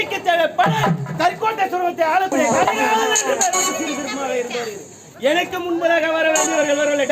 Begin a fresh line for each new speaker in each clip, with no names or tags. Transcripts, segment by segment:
நாட்டுக்கு கற்கோட்டை சுரவத்தை ஆளக்கூடிய. எனக்கு முன்பதாக வர வேண்டியவர்கள் வரவில்லை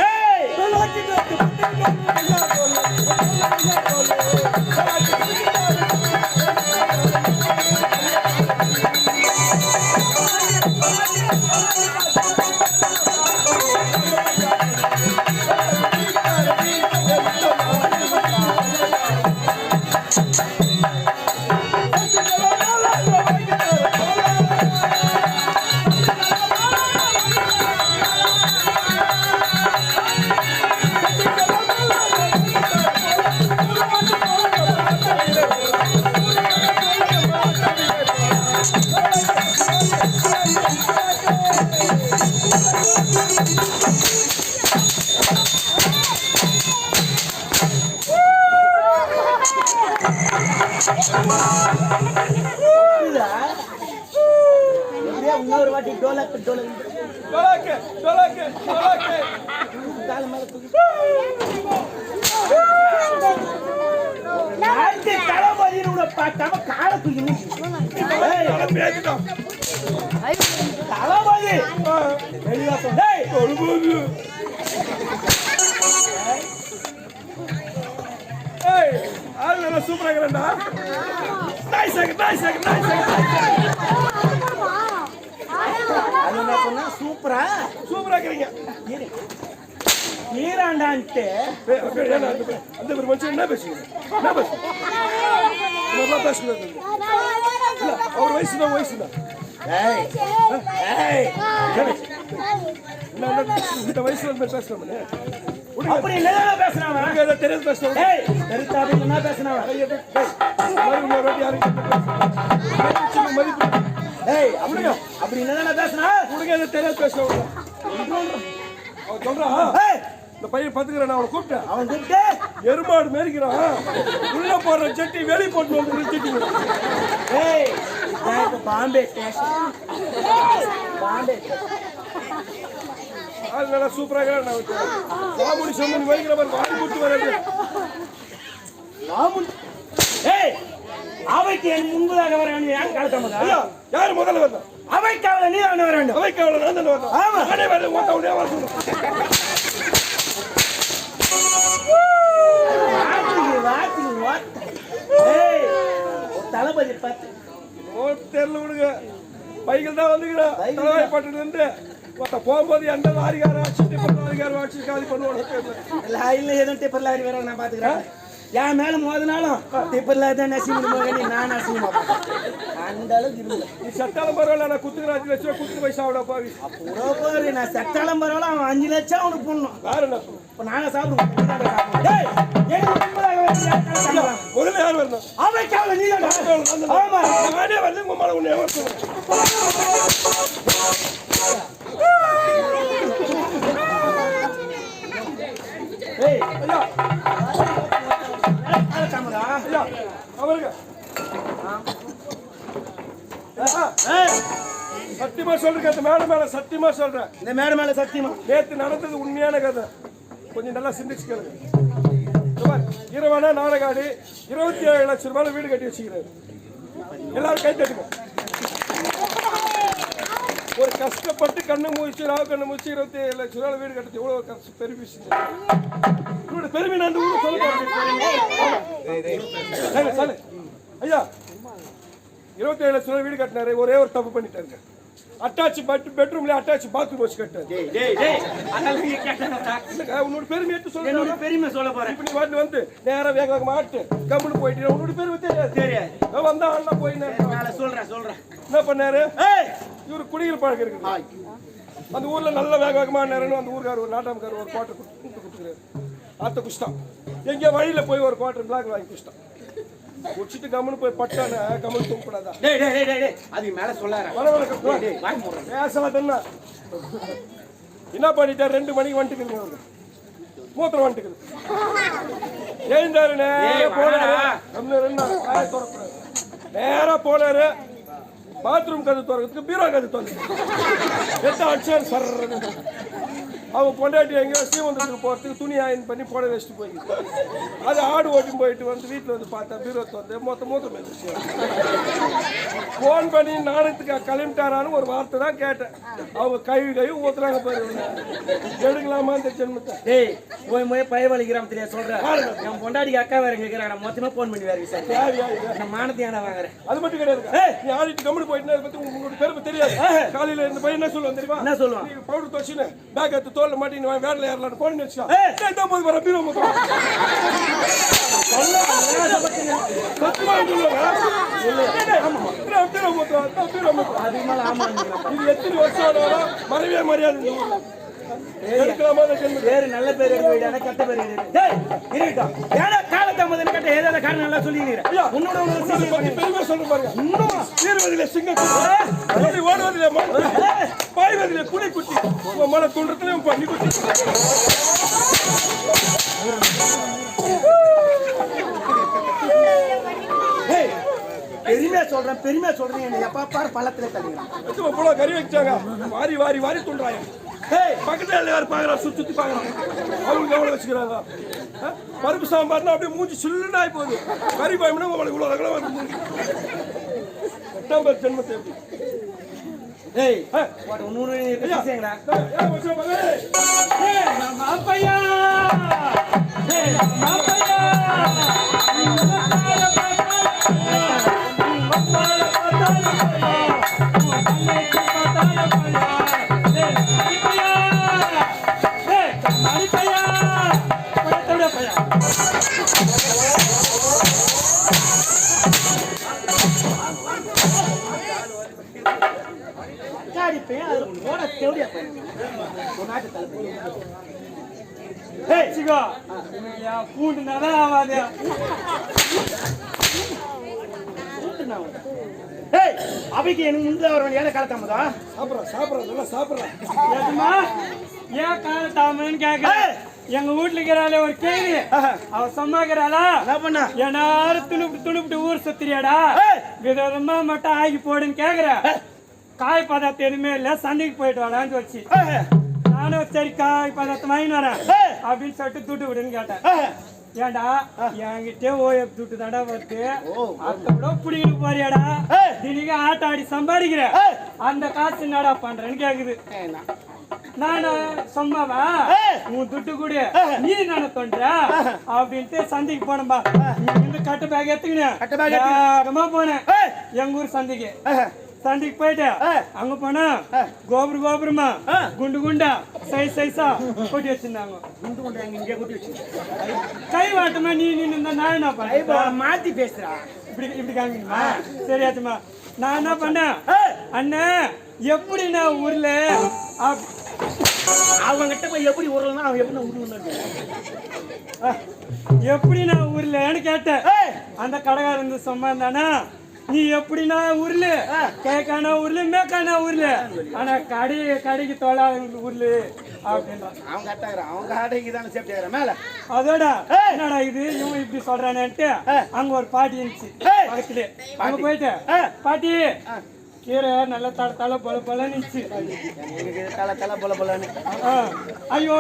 இன்னொரு வாட்டி டோலக்கு டோலக்கு
டோலாக்கு டோலாக்கு டோலாக்கு
காலை மேல தூக்கி உன்னை பார்க்காம காலை தூக்கி
பேசிட்டோம்
தளபதி! வெளியா
ஏய் ஆள் நல்லா சூப்பரா இருக்கிறேன்டா. நாய் சாக்கு நாய் சாக்கு நாய் சாக்கு
அது என்ன சொன்னா சூப்பரா
சூப்பரா இருக்கிறீங்க.
இரு. ஈராண்டான்ட்டு
அந்த பேர் மனுஷன் என்ன பேசுகிறீங்க என்ன பேசுகிறீங்க நல்லா பேசுகிறது இல்ல அவர் வயசு தான் வயசு தான் என்ன என்ன இந்த வயசுல பேசுறோம்னு
அப்படி பேசுறான் அவன்?
ஏதோ தெரியாது பேசுறோம்.
என்ன பேசுறான் அவன்?
மதிப்பு.
ஏய், அப்படி அப்படி என்னடா பேசுறான்?
உனக்கு எதை தெரியாது பேசுறவங்க அவன் சொல்றான் இந்த பையன் பாத்துக்கிறேன் நான் அவனை கூப்பிட்டேன்.
அவன் கூப்பிட்டு
எருமாடு மேய்க்கிறான். உள்ள போடுற சட்டி வெளியே போட்டு வந்து
ஏய், நான் இப்ப பாம்பே ஸ்டேஷன். பாம்பே.
அது நல்லா சூப்பரா இருக்கிறான் நான் விட்டேன் பாபுடி சொம்மன் வைக்கிற மாதிரி வாங்கி கொடுத்து வராது
மாமுல். ஏய், அவைக்கு என் முன்பதாக வர வேண்டிய யார் காலத்தாமதா?
ஐயா யாரு முதல்ல வந்தா
அவைக்கு அவளை நீ தான் வர வேண்டும்
அவைக்கு அவளை நான் தானே வந்தேன்
ஆமா.
ஓட்ட உடனே வர
வாத்து. ஏய், தளபதி பார்த்து
தெரியல விடுங்க. பைக்கில் தான் வந்துக்கிறேன் பட்டு நின்று போகும்போது எந்த லாரிக்கார டிப்பர் லாரிக்கார ஆட்சி காலி பண்ணுவோம்
லாரில எதுவும் டிப்பர் லாரி வர நான் பாத்துக்கிறேன். என் மேல மோதினாலும் டிப்பர் லாரி தான் நசிமுடி மகனி? நான் நசிமுமா அந்த அளவுக்கு இல்லை
நீ சட்டாலும் பரவாயில்ல நான் குத்துக்கிற அஞ்சு லட்சம் குத்துக்கு பைசா விட பாவி.
புறா பாரு நான் சட்டாளம் பரவாயில்ல அவன் அஞ்சு லட்சம் அவனுக்கு போடணும்.
வேற?
இப்ப நாங்க சாப்பிடுவோம். நீ தான்டா சாப்பிடுவோம். டேய், எனக்கு முன்பதாக வர வேண்டிய யார் காலத்தாமதா?
முதல்ல யார் வரணும்
அவைக்கு அவளை நீ தான்டா. ஆமா.
நானே வந்து உங்க மேல உன்னை.
ஏய்
ஐயா! சத்தியமா சொல்றேன் அந்த மேல மேல சத்தியமா சொல்றேன்.
இந்த மேடை மேல சத்தியமா?
நேத்து நடந்தது உண்மையான கதை. கொஞ்சம் நல்லா சிந்திச்சு கேளுங்க. இரவான நாடகாடி இருபத்தி ஏழு லட்சம் ரூபாய் வீடு கட்டி வச்சுக்கிறாரு. எல்லாரும் கை தட்டுங்க. ஒரு கஷ்டப்பட்டு கண்ணு மூச்சு ராவு கண்ணு மூச்சு இருபத்தி ஏழு லட்சம் ரூபாய் வீடு கட்டுறது எவ்வளவு கஷ்டம் பெருமை பெருமை நான் அந்த ஐயா இருபத்தி ஏழு லட்சம் ரூபாய் வீடு கட்டினாரு. ஒரே ஒரு தப்பு பண்ணிட்டாருங்க. அட்டாச் பெட்ரூம்ல அட்டாச் பாத்ரூம் வச்சு கட்டாரு உன்னோட பெருமை எடுத்து
என்னோட பெருமை சொல்ல போறேன்.
இப்ப நீ வாட்டு வந்து நேரா வேக வேகமா ஆட்டு. கம்முன்னு போயிட்டு உன்னோட பெருமை தெரியாது.
தெரியாது.
நான் வந்தா அண்ணா போயினேன்
நான் சொல்றேன் சொல்றேன்.
என்ன பண்ணாரு?
ஏய்!
இவரு குடிக்கிற பழக்கம் இருக்குது அந்த ஊர்ல நல்ல வேக வேகமா நேரம்னு அந்த ஊர்க்காரர் ஒரு நாட்டாமக்காரர் ஒரு கூட்டு கொடுத்துக்கிறாரு அத்த குஷ்டம். எங்கேயோ வழியில போய் ஒரு குவார்டர் பிளாக் வாங்கி குஷ்டம் குடிச்சிட்டு கம்முன்னு போய் பட்டான கம்முன்னு தூக்கப்படாதா
டேய் டேய் டேய், அதுக்கு மேல சொல்லாத.
வர
வாங்கி
பேசலாம் என்ன? பண்ணிட்டார் ரெண்டு மணிக்கு வந்துட்டுக்குங்க அவரு மூத்திரம் வந்துட்டுக்குது எழுந்தாரு நேரா
ஏய்,
போனாரு.
வாடா.
கம்முனு இருந்தாரு. வாயை திறக்கக்கூடாது. நேரா போனாரு. பாத்ரூம் கது திறக்கிறதுக்கு பீரோ கது திறந்து எத்த அடிச்சாரு சர்றது அவங்க பொண்டாட்டி எங்கேயோ ஸ்ரீமந்தத்துக்கு போகிறதுக்கு துணி ஆயின் பண்ணி புடவை வச்சுட்டு போயிருக்கு அது ஆடு ஓட்டி போயிட்டு வந்து வீட்டில் வந்து பார்த்தா பீரோத்து வந்து மொத்த மூத்த ஃபோன் பண்ணி நாடகத்துக்கு கிளம்பிட்டாரான்னு ஒரு வார்த்தை தான் கேட்டேன். அவங்க கழுவி கழுவி ஊத்துறாங்க பாரு. இவனை. எடுக்கலாமா இந்த ஜென்மத்தை?
டேய் போய் போய் பயவாளி கிராமத்திலே சொல்றேன் என் பொண்டாடிக்கு அக்கா வேற கேட்கிறாங்க மொத்தமா போன் பண்ணி வேற சார்? நான் மானத்தையாடா வாங்குறேன்?
அது மட்டும் கிடையாது. நீ ஆடிட்டு கம்முனு போயிட்டு அதை பத்தி உங்களுக்கு பெருமை தெரியாது. காலையில இந்த பையன் என்ன சொல்லுவான் தெரியுமா?
என்ன சொல்லுவான்?
பவுடர் துவச்சுன்னு பேக் எடுத்து தோல்ல மாட்டி நீ வேடல ஏறலான்னு போன்
ஏய்.
ஏய் போது வர பீரோ இது எத்தனை வருஷம் ஆனாலும் மறைவே மரியாதை?
பேரு நல்ல பேர் எடுக்க வேண்டிய கெட்ட பேர் எடுக்க காலத்தாமதம் கட்ட ஏதாவது காரணம் நல்லா சொல்லிக்கிறேன். உன்னோட
பத்தி பெருமை சொல்ற பாருங்க.
இன்னும்
வீரவதிலே சிங்கம் ஓடி ஓடுவதிலே பாய்வதிலே புலி குட்டி. உங்க மன துன்றத்திலே பண்ணி குட்டி.
பெருமையா சொல்றேன் பெருமையா சொல்றேன். என்ன எப்ப பாரு பள்ளத்துல
புலா கறி வச்சாங்க. வாரி வாரி வாரி துன்றாங்க
டேய்
பக்கத்துல எல்லாரும் பாக்குறா சுத்தி சுத்தி பாக்குறாங்க அவங்க எவ்வளவு வச்சுக்கிறாங்க? பருப்பு சாம்பார்னா அப்படியே மூஞ்சி சில்லுன்னு ஆகி போகுது. கறி பாயம்னா உங்களுக்கு இவ்வளவு அகலம் வந்து எட்டாம் பேர் ஜென்மத்தை ஏய், வச்சா பாரு?
அடிப்பேன் அதுல போட தேவையா ஒரு நாட்டு தலைப்பு ஏய்
வச்சுக்கோ என் பூண்டு நல்லா ஆகாது
அவைக்கு எனக்கு முந்தைய வரவன் ஏழை காலத்தாமதா
சாப்பிட்றா சாப்பிட்றா நல்லா சாப்பிட்றா.
ஏன் காலத்தாமன்னு
ஏய்.
எங்க வீட்டுல இருக்கிறாளே ஒரு கேள்வி. அவ சொன்னாக்கிறாளா
என்ன பண்ண?
என்னாரும் துணுப்பு துணுப்பிட்டு ஊர் சுத்திரியாடா. விதவிதமா மட்டும் ஆகி போடுன்னு கேக்குற. காய் பதார்த்தம் எதுவுமே இல்ல சந்தைக்கு போயிட்டு வாடான்னு
ஏய்,
நானும் சரி காய் பதார்த்தம் வாங்கிட்டு வரேன். அப்படின்னு சொல்லிட்டு துட்டு விடுன்னு கேட்டேன். ஏன்டா என்கிட்ட ஓஎஃப் துட்டு தாண்டா வருது
ஓ.
அதை விட பிடிக்கிட்டு போறியாடா. தினிக்கு ஆட்ட ஆடி சம்பாதிக்கிற. அந்த காசு என்னடா பண்றேன்னு கேக்குது. நானு
ஏய்.
உன் துட்டு கொடு. நீ நானே தோன்ற? அப்படின்ட்டு சந்தைக்கு போனேன்பா. இங்க கட்டு பேக் எடுத்துக்கினேன்.
கட்டு.
வேகமா போனேன். எங்க ஊர் சந்தைக்கு. சந்தைக்கு போயிட்டு. அங்க போனா கோபுரமா
ஏய்.
குண்டு குண்டா சைஸ் சைஸா கொட்டி வச்சிருந்தாங்க.
குண்டு கொண்டு இங்கே கூட்டி வச்சு
கை வாட்டமா நீ நின்னு நான் என்ன
ஐயோ,
பண்ணேன்
மாத்தி பேசுறா
இப்படி இப்படி காமிக்கணுமா? சரி ஆச்சுமா. நான் என்ன பண்ணேன்? அண்ணன் எப்படி நான் ஊர்ல? அப்-
அவங்கிட்ட போய் எப்படி உருளனா அவன் எப்படி உருளணும்
எப்படி நான் ஊர்லன்னு கேட்டேன். அந்த கடைக்காரன் இருந்து சும்மா இருந்தானா? நீ எப்படின்னா ஊர்ல கேக்கானா ஊர்ல மேக்கானா ஊர்ல ஆனா கடை கடைக்கு தொழா ஊர்ல அப்படின்றான்.
அவன் கட்டாகிறான் அவங்க ஆடைக்கு தானே சேஃப்டி ஆகிறான் மேல.
அதோட. என்னடா இது? இவன் இப்படி சொல்றானேன்ட்டு. அங்க ஒரு பாட்டி இருந்துச்சு. பக்கத்துல அங்க போயிட்டு. பாட்டி கீரை நல்லா தலை தலை பொல பொல நிச்சு
எனக்கு தலை தலை போல போலன்னு
ஐயோ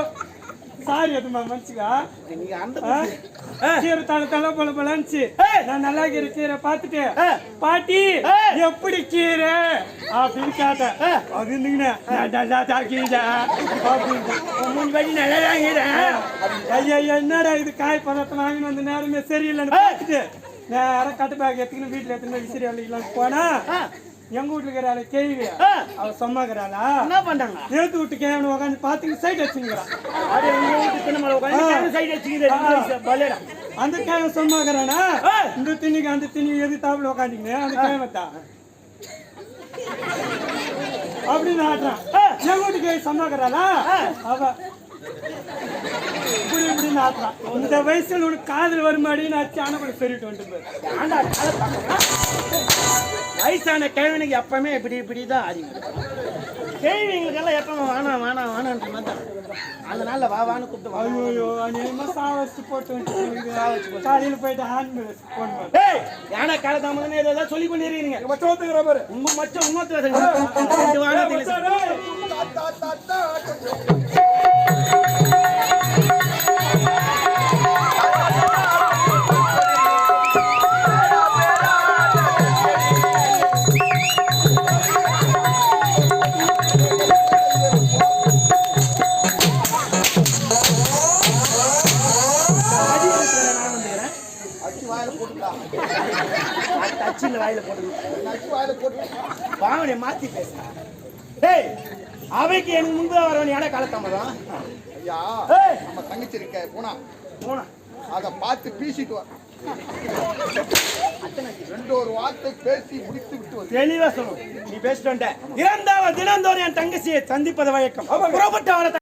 சாரி
அந்த
ஆ? கீரை தலை தலை பொல பொலன்னுச்சு
ஏய்.
நான் நல்லா இருக்கிற கீரை பார்த்துட்டு. பாட்டி. எப்படி கீரை? அப்படின்னு கேட்டேன். அது அப்படின்னு. என்னடா இது? காய் பதார்த்தம் வாங்கிட்டு வந்த நேரமே சரியில்லைன்னு பார்த்துட்டு நேரம் கட்டு பேக் எடுத்துக்கின்னு வீட்டில் எடுத்துன்னு விசிறி அள்ளிக்கலாம் போனா எங்க வீட்டுல இருக்கிறாள் கேள்வி. அவ சொன்னாங்கிறாளா
என்ன பண்றாங்க?
நேத்து விட்டு கேவனு உட்காந்து பார்த்துங்க சைட் வச்சுங்கிறான்
அது எங்க வீட்டு உட்காந்து சைடு
அந்த கேவன் சொன்னாங்கிறானா. இந்த திணிக்கு அந்த திணி எது தாப்புல உட்காந்துங்க அந்த கேவத்தா அப்படின்னு ஆட்டுறான் என் வீட்டுக்கு சொன்னாங்கிறாளா அவ இப்படி இப்படின்னு ஆட்டுறான் இந்த வயசுல உனக்கு காதல் வருமாடி? நான் சாண கூட சொல்லிட்டு வந்துட்டு
வயசான கிழவனுக்கு எப்பவுமே இப்படி இப்படி தான் அறிவு கேள்விங்களுக்கெல்லாம் எப்பவுமே வேணாம் வேணாம் வேணான்ற மாதிரி தான் அதனால வா வான்னு கூப்பிட்டு
ஐயோ அநியமா சாவச்சு போட்டு வந்துட்டு காலையில போயிட்டு ஹேண்ட் போன் பண்ண.
ஏய் யானை காலதாமதம் ஏதாவது சொல்லி கொண்டு இருக்கீங்க
மச்சம் வந்துக்கிற பாரு.
உங்க மச்சம் இன்னொருத்தர் ரெண்டு வானத்தில் பாவனை மாத்தி பேச டேய் அவைக்கு எனக்கு முன்பு வரவன் யானை காலத்தாமதம்
ஐயா
ஏய்.
நம்ம தங்கச்சி இருக்க போனா.
போனா.
அதை பார்த்து பேசிட்டு வா. ரெண்டு ஒரு வார்த்தை பேசி முடித்து விட்டு வந்து
தெளிவா சொல்லணும் நீ பேசிட்டு வந்துட்ட இறந்தாவ தினந்தோறும் என் தங்கச்சியை சந்திப்பது வழக்கம். புறப்பட்டு அவனை